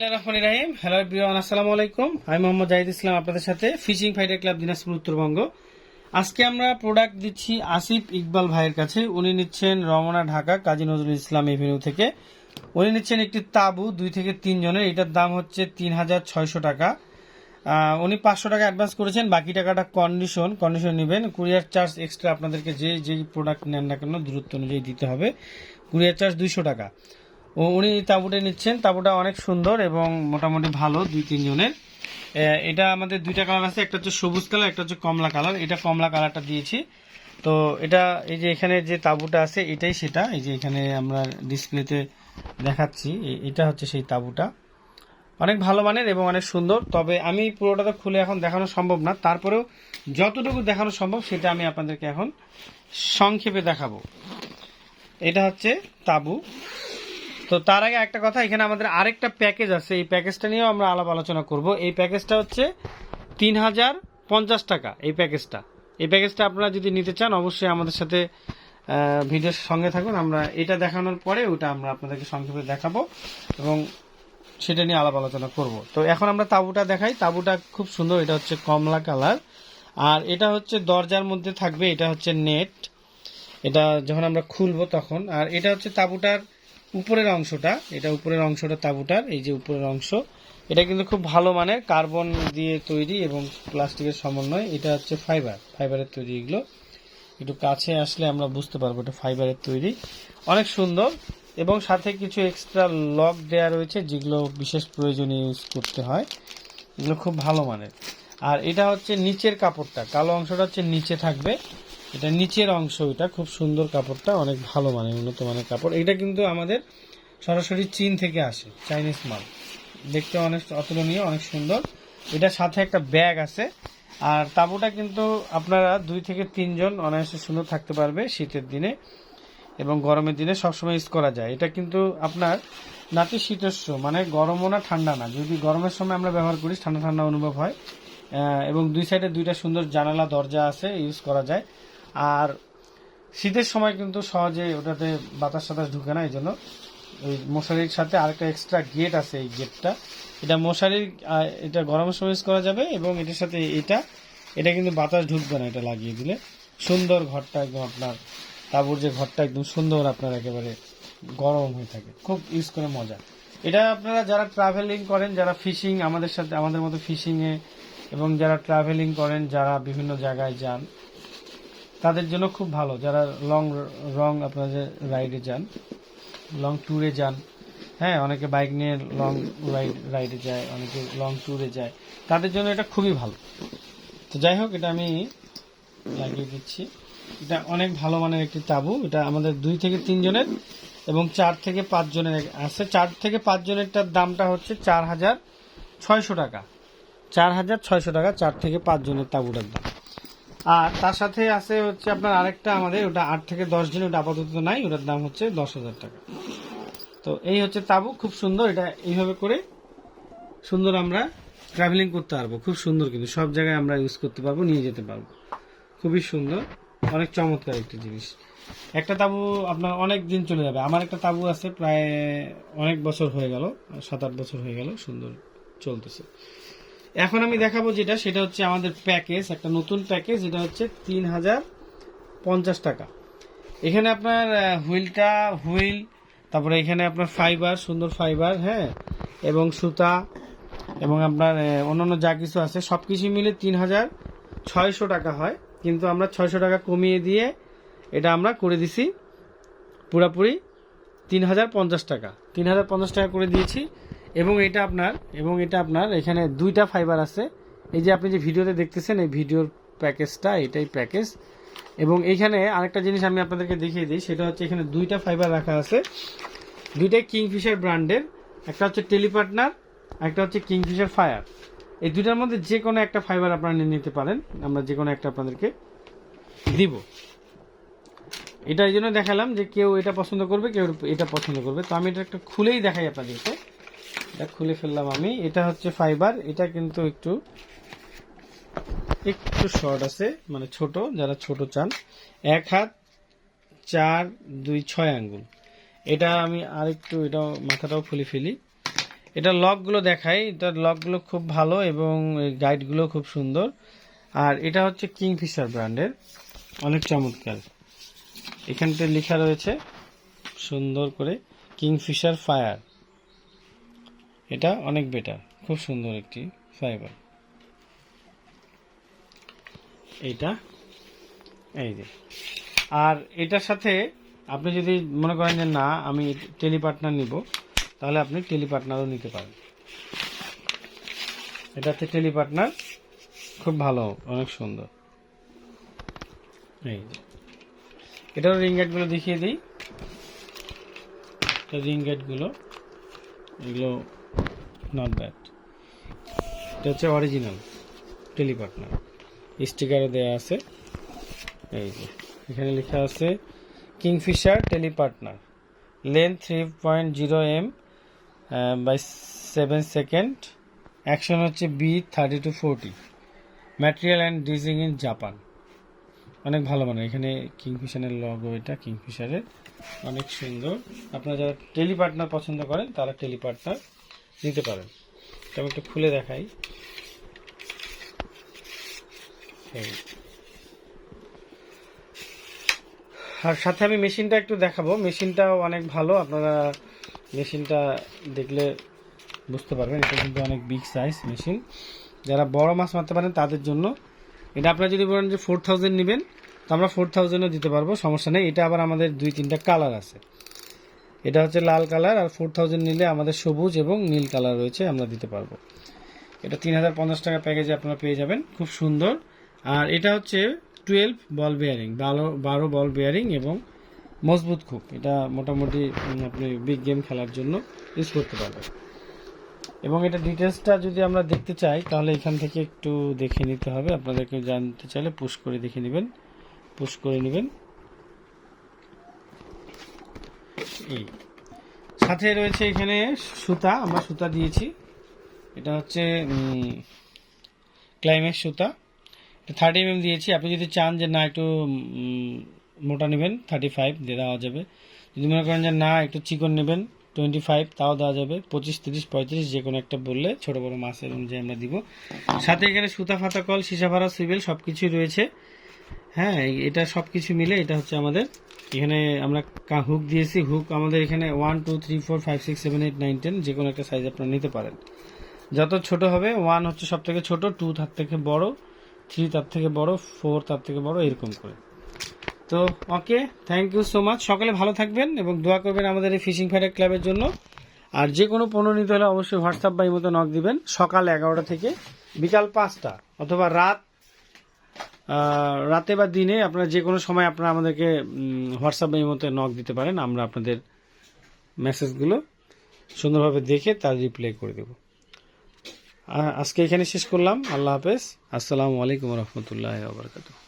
Hello আসসালামু আলাইকুম। আমি মোহাম্মদ ইসলাম, আপনাদের সাথে ফিশিং ফাইটার ক্লাব উত্তরবঙ্গ আজকে আমরা প্রোডাক্ট দিচ্ছি আসিফ ইকবাল ভাইয়ের কাছে। উনি নিচ্ছেন রমনা, ঢাকা, কাজী নজরুল ইসলাম এভিনিউ থেকে। উনি নিচ্ছেন একটি তাবু, দুই থেকে তিন জনের। এটার দাম হচ্ছে তিন হাজার ছয়শো টাকা। উনি পাঁচশো টাকা অ্যাডভান্স করেছেন, বাকি টাকাটা কন্ডিশন কন্ডিশন নেবেন। কুরিয়ার চার্জ এক্সট্রা আপনাদেরকে যে, যেই প্রোডাক্ট নেন না কেন, দূরত্ব অনুযায়ী দিতে হবে। কুরিয়ার চার্জ দুইশো টাকা। উনি তাঁবুটা নিচ্ছেন। তাঁবুটা অনেক সুন্দর এবং মোটামুটি ভালো দুই তিনজনের এটা আমাদের দুইটা কালার আছে। একটা হচ্ছে সবুজ কালার, একটা হচ্ছে কমলা কালার। এটা কমলা কালারটা দিয়েছি। তো এটা এই যে এখানে যে তাঁবুটা আছে, এটাই সেটা। এই যে এখানে আমরা ডিসপ্লেতে দেখাচ্ছি এটা হচ্ছে সেই তাঁবুটা। অনেক ভালো মানের এবং অনেক সুন্দর। তবে আমি পুরোটা তো খুলে এখন দেখানো সম্ভব না। তারপরেও যতটুকু দেখানো সম্ভব সেটা আমি আপনাদেরকে এখন সংক্ষেপে দেখাবো। এটা হচ্ছে তাবু। তো তার আগে একটা কথা, এখানে আমাদের আরেকটা প্যাকেজ আছে, এই প্যাকেজটা নিয়েও আমরা আলাপ আলোচনা করব। এই প্যাকেজটা হচ্ছে তিন হাজার পঞ্চাশ টাকা, এই প্যাকেজটা। এই প্যাকেজটা আপনারা যদি নিতে চান, অবশ্যই আমাদের সাথে ভিডিওর সঙ্গে থাকুন। আমরা এটা দেখানোর পরে ওটা আমরা আপনাদেরকে সংক্ষেপে দেখাবো এবং সেটা নিয়ে আলাপ আলোচনা করব। তো এখন আমরা তাঁবুটা দেখাই। তাবুটা খুব সুন্দর, এটা হচ্ছে কমলা কালার। আর এটা হচ্ছে দরজার মধ্যে থাকবে, এটা হচ্ছে নেট। এটা যখন আমরা খুলবো তখন। আর এটা হচ্ছে তাঁবুটার উপরের অংশটা, এটা উপরের অংশটা তাঁবুটার, এই যে উপরের অংশ। এটা কিন্তু খুব ভালো মানের কার্বন দিয়ে তৈরি এবং প্লাস্টিকের সমন্বয়। এটা হচ্ছে ফাইবার, ফাইবারের তৈরি এগুলো। একটু কাছে আসলে আমরা বুঝতে পারব এটা ফাইবারের তৈরি। অনেক সুন্দর। এবং সাথে কিছু এক্সট্রা লক দেয়া রয়েছে, যেগুলো বিশেষ প্রয়োজনে ইউজ করতে হয়। এগুলো খুব ভালো মানের। আর এটা হচ্ছে নিচের কাপড়টা, কালো অংশটা হচ্ছে নিচে থাকবে। এটা নিচের অংশ, এটা খুব সুন্দর কাপড়টা, অনেক ভালো মানে উন্নত মানের কাপড়। এটা কিন্তু আমাদের সরাসরি চীন থেকে আসে চাইনিজ মাল। দেখতে অনেক অতুলনীয়, অনেক সুন্দর। এটা সাথে একটা ব্যাগ আছে, আর তাঁবুটা কিন্তু আপনারা দুই থেকে তিনজন অনায়াসে সুন্দর থাকতে পারবে শীতের দিনে এবং গরমের দিনে সবসময় ইউজ করা যায়। এটা কিন্তু আপনার নাতি শীতস্য মানে গরমও না, ঠান্ডা না। যদি গরমের সময় আমরা ব্যবহার করি, ঠান্ডা ঠান্ডা অনুভব হয়। এবং দুই সাইডে দুইটা সুন্দর জানালা, দরজা আছে, ইউজ করা যায়। আর শীতের সময় কিন্তু সহজে ওটাতে বাতাস সাতাস ঢুকে না এই জন্য ওই মশারির সাথে আরেকটা এক্সট্রা গেট আছে এই গেটটা এটা মশারির এটা গরমের সময় ইউজ করা যাবে এবং এটার সাথে এটা এটা কিন্তু বাতাস ঢুকবে না এটা লাগিয়ে দিলে। সুন্দর ঘরটা একদম আপনার, তাবুর যে ঘরটা একদম সুন্দর আপনার একেবারে গরম হয়ে থাকে। খুব ইউজ করে মজা। এটা আপনারা যারা ট্রাভেলিং করেন, যারা ফিশিং আমাদের সাথে, আমাদের মতো ফিশিংয়ে এবং যারা ট্রাভেলিং করেন, যারা বিভিন্ন জায়গায় যান তাদের জন্য খুব ভালো। যারা লং রং আপনাদের রাইডে যান লং ট্যুরে যান হ্যাঁ অনেকে বাইক নিয়ে লং রাইড রাইডে যায়, অনেকে লং ট্যুরে যায়, তাদের জন্য এটা খুবই ভালো। তো যাই হোক, এটা আমি লাগিয়ে দিচ্ছি। এটা অনেক ভালো মানের একটি তাবু। এটা আমাদের দুই থেকে তিন জনের এবং চার থেকে পাঁচ জনের আছে। চার থেকে পাঁচ জনেরটার দামটা হচ্ছে চার হাজার ছয়শো টাকা। চার হাজার ছয়শো টাকা, চার থেকে পাঁচ জনের তাবুটার দাম। আর তার সাথে আছে হচ্ছে আপনার আরেকটা আমাদের, ওটা আট থেকে দশ জন ওটা আপাতত নাই, ওটার দাম হচ্ছে দশ হাজার টাকা। তো এই হচ্ছে তাবু, খুব সুন্দর, এটা এইভাবে করে সুন্দর আমরা ট্রাভেলিং করতে পারব। খুব সুন্দর কিন্তু, সব জায়গায় আমরা ইউজ করতে পারব, নিয়ে যেতে পারব। খুবই সুন্দর, অনেক চমৎকার একটি জিনিস। একটা তাবু আপনার অনেক দিন চলে যাবে। আমার একটা তাবু আছে, প্রায় অনেক বছর হয়ে গেল, সাত আট বছর হয়ে গেল, সুন্দর চলতেছে। এখন আমি দেখাবো যেটা, সেটা হচ্ছে আমাদের প্যাকেজ একটা নতুন প্যাকেজ যেটা হচ্ছে তিন হাজার পঞ্চাশ টাকা। এখানে আপনার হুইলটা, হুইল, তারপরে এখানে আপনার ফাইবার সুন্দর ফাইবার হ্যাঁ এবং সুতা, এবং আপনার অন্যান্য যা কিছু আছে সব কিছু মিলে তিন হাজার ছয়শো টাকা হয়। কিন্তু আমরা ছয়শো টাকা কমিয়ে দিয়ে এটা আমরা করে দিছি পুরাপুরি তিন হাজার পঞ্চাশ টাকা। তিন হাজার পঞ্চাশ টাকা করে দিয়েছি। এবং এটা আপনার, এবং এটা আপনার, এখানে দুইটা ফাইবার আছে। এই যে আপনি যে ভিডিওতে দেখতেছেন, এই ভিডিওর প্যাকেজটা, এটাই প্যাকেজ। এবং এখানে আরেকটা জিনিস আমি আপনাদেরকে দেখিয়ে দিই, সেটা হচ্ছে এখানে দুইটা ফাইবার রাখা আছে। দুইটাই কিংফিশার ব্র্যান্ডের, একটা হচ্ছে টেলিপার্টনার, একটা হচ্ছে কিংফিশার ফায়ার। এই দুইটার মধ্যে যে কোনো একটা ফাইবার আপনারা নিয়ে নিতে পারেন, আমরা যে কোনো একটা আপনাদেরকে দিব। এটা এই জন্য দেখালাম যে কেউ এটা পছন্দ করবে, কেউ এটা পছন্দ করবে। তো আমি এটা একটা খুলেই দেখাই আপনাদেরকে। এটা খুলে ফেললাম আমি। এটা হচ্ছে ফাইবার এটা কিন্তু একটু একটু শর্ট আছে মানে ছোট, যারা ছোট চান। এক হাত, চার, দুই, ছয় আঙ্গুল। এটা আমি আরেকটু, এটা মাথাটাও খুলে ফেলি। এটা লকগুলো দেখাই এটার লকগুলো খুব ভালো এবং গাইডগুলো খুব সুন্দর। আর এটা হচ্ছে কিংফিশার ব্র্যান্ডের অনেক চমৎকার। এখানতে লেখা রয়েছে, সুন্দর করে কিংফিশার ফায়ার এটা অনেক বেটার খুব সুন্দর একটি ফাইবার এইটা, এই যে। আর এটার সাথে আপনি যদি মনে করেন যে না, আমি টেলি পার্টনার নিব, তাহলে আপনি টেলি পার্টনারও নিতে পারেন। এটা হচ্ছে টেলি পার্টনার খুব ভালো, অনেক সুন্দর। এই যে। এটার রিংগুলো দেখিয়ে দিই। রিংগুলো, এগুলো নট ব্যাড এটা হচ্ছে অরিজিনাল টেলি পার্টনার স্টিকারও দেওয়া আছে। এই যে, এখানে লেখা আছে Kingfisher tele partner length three point zero M by seven second action হচ্ছে B thirty two forty material and design in Japan অনেক ভালো মানে এখানে কিংফিশারের লগো এটা কিংফিশারের অনেক সুন্দর। আপনারা যারা টেলি পার্টনার পছন্দ করেন, তারা টেলি পার্টনার নিতে পারেন। আমি একটু খুলে দেখাই। আর সাথে আমি মেশিনটা একটু দেখাবো। মেশিনটাও অনেক ভালো। আপনারা মেশিনটা দেখলে বুঝতে পারবেন, এটা কিন্তু অনেক বিগ সাইজ মেশিন। যারা বড় মাছ মারতে পারেন, তাদের জন্য। এটা আপনারা যদি বলেন যে ফোর থাউজেন্ড নেবেন, তো আমরা ফোর থাউজেন্ডও দিতে পারব, সমস্যা নেই। এটা আবার আমাদের দুই তিনটা কালার আছে। এটা হচ্ছে লাল কালার আর ফোর থাউজেন্ড নিলে আমাদের সবুজ এবং নীল কালার রয়েছে, আমরা দিতে পারব। এটা তিন হাজার পঞ্চাশ টাকা প্যাকেজে আপনারা পেয়ে যাবেন, খুব সুন্দর। আর এটা হচ্ছে টুয়েলভ বল বেয়ারিং বারো বারো বল বেয়ারিং এবং মজবুত খুব। এটা মোটামুটি আপনি বিগ গেম খেলার জন্য ইউজ করতে পারবেন। এবং এটা ডিটেলসটা যদি আমরা দেখতে চাই, তাহলে এখান থেকে একটু দেখে নিতে হবে। আপনাদেরকে জানতে চাইলে পুশ করে দেখে নেবেন পুশ করে নেবেন। এই সাথে রয়েছে এখানে সুতা, আমরা সুতা দিয়েছি। এটা হচ্ছে ক্লাইম্যাক্স সুতা। এটা থার্টি এম দিয়েছি। আপনি যদি চান যে না একটু মোটা নেবেন থার্টি ফাইভ দিয়ে দেওয়া যাবে। যদি মনে করেন যে না, একটু চিকন নেবেন টোয়েন্টি ফাইভ তাও দেওয়া যাবে। পঁচিশ, তিরিশ, পঁয়ত্রিশ যে কোনো একটা বললে ছোট, বড় মাছের অনুযায়ী আমরা দিব। সাথে এখানে সুতা ফাতা কল সীসা, ভাড়া, সিভিল সব কিছুই রয়েছে। হ্যাঁ এটা সব কিছু মিলে এটা হচ্ছে আমাদের এখানে আমরা হুক দিয়েছি হুক আমাদের এখানে one two three four five six seven eight nine ten যে কোনো একটা সাইজ আপনারা নিতে পারেন। যত ছোট হবে ওয়ান হচ্ছে সব থেকে ছোট টু তার থেকে বড় থ্রি তার থেকে বড় ফোর তার থেকে বড়, এরকম করে। তো okay thank you so much সকালে ভালো থাকবেন এবং দোয়া করবেন আমাদের এই ফিশিং ফাইটার ক্লাবের জন্য। আর যে কোনো পণ্য নিতে হলে অবশ্যই হোয়াটসঅ্যাপ বা এই মতো নক দিবেন। সকাল এগারোটা থেকে বিকাল পাঁচটা অথবা রাত রাতে বা দিনে আপনারা যে কোনো সময় আপনারা আমাদেরকে হোয়াটসঅ্যাপ বা মতো নক দিতে পারেন, আমরা আপনাদের মেসেজগুলো সুন্দরভাবে দেখে তার রিপ্লাই করে দেব। আজকে এখানে শেষ করলাম। আল্লাহ হাফেজ। আসসালামু আলাইকুম রহমতুল্লাহ বারকাতুহ।